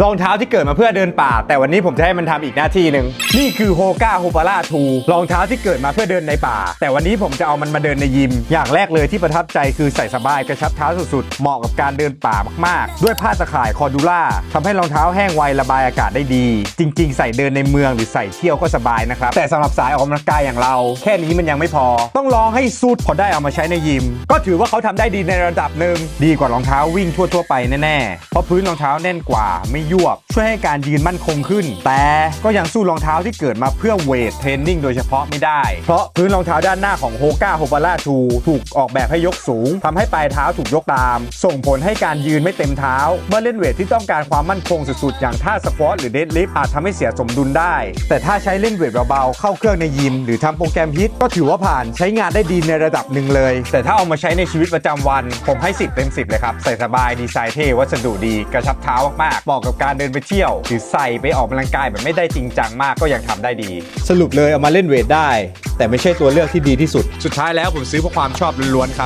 รองเท้าที่เกิดมาเพื่อเดินป่า แต่วันนี้ผมจะให้มันทำอีกหน้าที่หนึ่งนี่คือโฮก้าโฮปาร่าทูรองเท้าที่เกิดมาเพื่อเดินในป่า แต่วันนี้ผมจะเอามันมาเดินในยิม อย่างแรกเลยที่ประทับใจคือใส่สบายกระชับเท้าสุดๆ เหมาะกับการเดินป่ามากๆ ด้วยผ้าตะข่ายคอดูล่าทำให้รองเท้าแห้งไวระบายอากาศได้ดี จริง ๆ ใส่เดินในเมืองหรือใส่เที่ยวก็สบายนะครับแต่สำหรับสายออกกำลังกายอย่างเรา แค่นี้มันยังไม่พอ ต้องลองให้สุดพอได้เอามาใช้ในยิม ก็ถือว่าเขาทำได้ดีในระดับหนึ่งดีกว่ารองเท้าวิ่งทั่วๆไปแน่ๆเพราะพื้นรองเท้าแน่นกว่าไม่ยวบ ช่วยให้การยืนมั่นคงขึ้น แต่ก็ยังสู้รองเท้าที่เกิดมาเพื่อเวทเทรนนิ่งโดยเฉพาะไม่ได้ เพราะพื้นรองเท้าด้านหน้าของโฮก้าโฮปาร่าทูถูกออกแบบให้ยกสูงทำให้ปลายเท้าถูกยกตาม ส่งผลให้การยืนไม่เต็มเท้า เมื่อเล่นเวทที่ต้องการความมั่นคงสุดๆ อย่างท่าสควอตหรือเดดลิฟต์อาจทำให้เสียสมดุลได้ แต่ถ้าใช้เล่นเวทเบาๆเข้าเครื่องในยิม หรือทำโปรแกรมฮิตก็ถือว่าผ่านใช้งานได้ดีในระดับหนึ่งเลย แต่ถ้าเอามาใช้ในชีวิตประจำวัน ผมให้ 10 เต็ม 10 เลยครับใส่สบายดีไซน์เท่วัสดุดีกระชับเท้ามากๆเหมาะกับการเดินไปเที่ยว หรือใส่ไปออกกำลังกายแบบไม่ได้จริงจังมากก็ยังทำได้ดี สรุปเลยเอามาเล่นเวทได้ แต่ไม่ใช่ตัวเลือกที่ดีที่สุด สุดท้ายแล้วผมซื้อเพราะความชอบล้วนๆครับ